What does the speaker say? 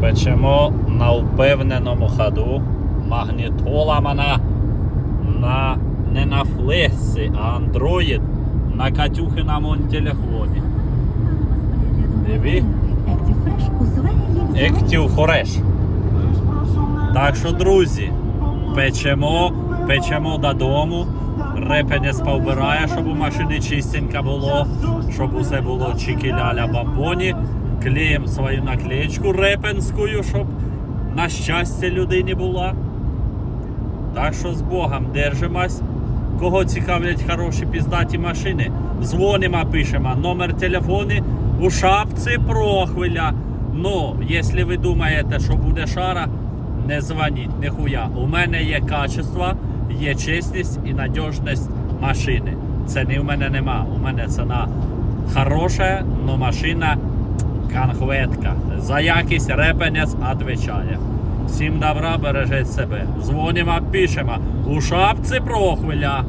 Печемо на впевненому ходу. Магнітола вона на, не на флесі, а Android на Катюхиному телефоні. Диві. Active Fresh. Так що, друзі, печемо, печемо додому. Репенець повбирає, щоб у машині чистенько було, щоб усе було чики-ляля. Клеїмо свою наклеєчку репенську, щоб на щастя людині була. Так що з Богом держимось. Кого цікавлять хороші піздаті машини, дзвонимо, пишемо. Номер телефону у шапці прохвиля. Ну, якщо ви думаєте, що буде шара, не дзвоніть, ніхуя. У мене є качество, є чесність і надіжність машини. Ціни у мене нема. У мене ціна хороша, але машина конхветка. За якість репенець відповідає. Всім добра, бережіть себе. Дзвонимо, пишемо. У шапці прохвиля.